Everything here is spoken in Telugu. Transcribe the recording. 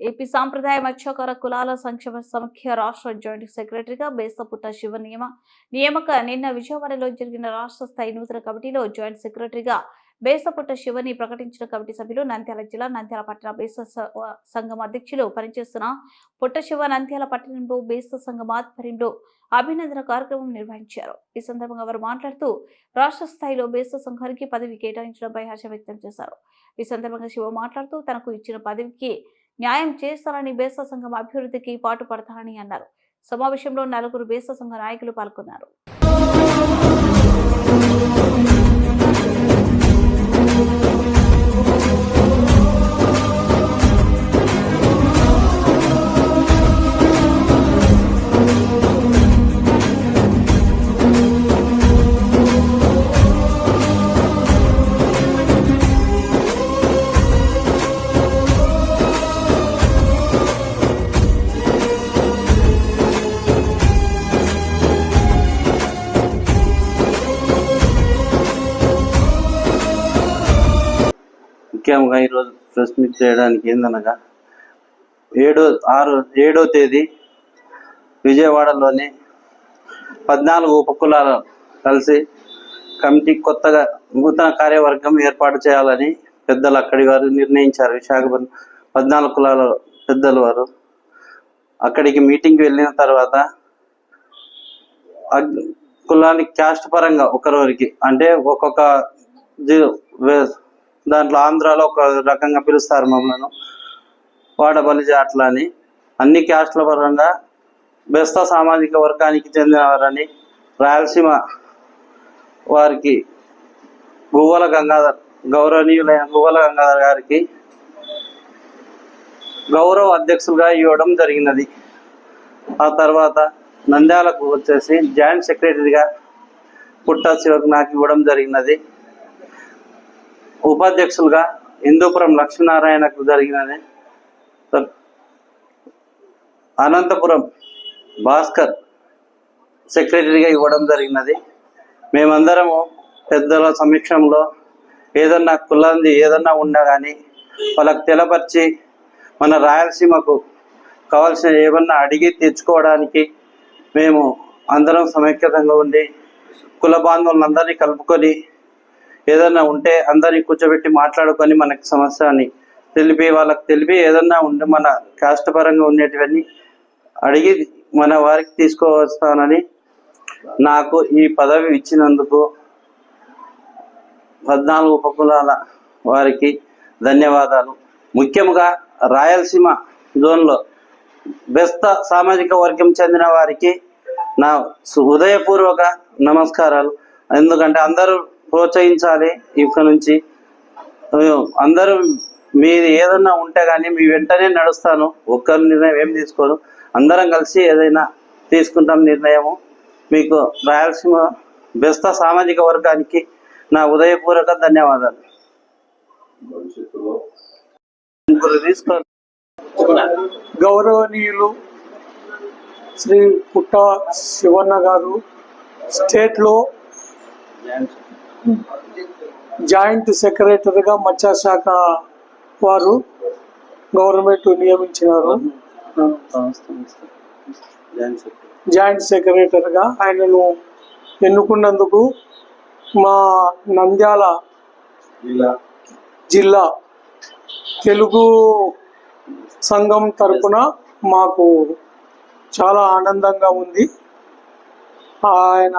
ఏపీ సాంప్రదాయ మత్స్యకార కులాల సంక్షేమ సమాఖ్య రాష్ట్ర జాయింట్ సెక్రటరీగా బేసపుట్ట శివ నియమ నియామక నిన్న విజయవాడలో జరిగిన రాష్ట్ర స్థాయి నూతన కమిటీలో జాయింట్ సెక్రటరీగా బేసపుట్ట శివని ప్రకటించిన కమిటీ సభ్యులు నంద్యాల జిల్లా నంద్యాల పట్టణ బేస సంఘం అధ్యక్షులు పనిచేస్తున్న పుట్ట శివ నంద్యాల పట్టణంలో బేస సంఘం ఆధ్వర్యంలో అభినందన కార్యక్రమం నిర్వహించారు. ఈ సందర్భంగా వారు మాట్లాడుతూ రాష్ట్ర స్థాయిలో బేస సంఘానికి పదవి కేటాయించడంపై హర్ష వ్యక్తం చేశారు. ఈ సందర్భంగా శివ మాట్లాడుతూ తనకు ఇచ్చిన పదవికి న్యాయం చేస్తారని బేస సంఘం అభివృద్ధికి పాటుపడతారని అన్నారు. సమావేశంలో నలుగురు బేస సంఘ నాయకులు పాల్గొన్నారు. ముఖ్యంగా ఈరోజు ప్రెస్ మీట్ చేయడానికి ఏందనగా ఏడో ఆరు ఏడో తేదీ విజయవాడలోని పద్నాలుగు ఉపకులాలు కలిసి కమిటీ కొత్తగా నూతన కార్యవర్గం ఏర్పాటు చేయాలని పెద్దలు అక్కడి వారు నిర్ణయించారు. విశాఖపట్నం పద్నాలుగు కులాల పెద్దలు వారు. అక్కడికి మీటింగ్కి వెళ్ళిన తర్వాత కులానికి క్యాస్ట్ పరంగా ఒకరికి అంటే ఒక్కొక్క దాంట్లో ఆంధ్రాలో ఒక రకంగా పిలుస్తారు మమ్మల్ని. వాడబలిజ అట్లా అని. అన్ని క్యాస్ట్ల పరంగా బెస్త సామాజిక వర్గానికి చెందినవారని రాయలసీమ వారికి గువ్వల గంగాధర్ గౌరవనీయులైన గువ్వల గంగాధర్ గారికి గౌరవ అధ్యక్షులుగా ఇవ్వడం జరిగినది. ఆ తర్వాత నంద్యాలకు వచ్చేసి జాయింట్ సెక్రటరీగా పుట్టా శివకు నాకు ఇవ్వడం జరిగినది. ఉపాధ్యక్షులుగా హిందూపురం లక్ష్మీనారాయణకు జరిగినది. అనంతపురం భాస్కర్ సెక్రటరీగా ఇవ్వడం జరిగినది. మేమందరము పెద్దల సమక్షంలో ఏదన్నా కులంది ఏదన్నా ఉన్నా కానీ వాళ్ళకు తెలపరిచి మన రాయలసీమకు కావాల్సిన ఏమన్నా అడిగి తెచ్చుకోవడానికి మేము అందరం సమైక్యతంగా ఉండి కుల బాంధవులందరినీ కలుపుకొని ఏదన్నా ఉంటే అందరినీ కూర్చోబెట్టి మాట్లాడుకొని మనకి సమస్య అని తెలిపి వాళ్ళకి తెలిపి ఏదన్నా ఉంటే మన కాస్ట్ పరంగా ఉండేటివన్నీ అడిగి మన వారికి తీసుకువస్తానని నాకు ఈ పదవి ఇచ్చినందుకు పద్నాలుగు ఉపకులాల వారికి ధన్యవాదాలు. ముఖ్యంగా రాయలసీమ జోన్లో బెస్త సామాజిక వర్గం చెందిన వారికి నా హృదయపూర్వక నమస్కారాలు. ఎందుకంటే అందరూ ప్రోత్సహించాలి ఇక్కడ నుంచి. అందరూ మీది ఏదన్నా ఉంటే కానీ మీ వెంటనే నడుస్తాను. ఒక్కరి నిర్ణయం ఏం తీసుకోను అందరం కలిసి ఏదైనా తీసుకుంటాం నిర్ణయము. మీకు రాయలసీమ బెస్త సామాజిక వర్గానికి నా ఉదయపూర్వక ధన్యవాదాలు. తీసుకో గౌరవనీయులు శ్రీ పుట్ట శివన్న గారు స్టేట్లో జాయింట్ సెక్రటరీగా మత్స్యశాఖ వారు గవర్నమెంట్ నియమించినారు. జాయింట్ సెక్రటరీగా ఆయనను ఎన్నుకున్నందుకు మా నంద్యాల జిల్లా. తెలుగు సంఘం తరపున మాకు చాలా ఆనందంగా ఉంది. ఆయన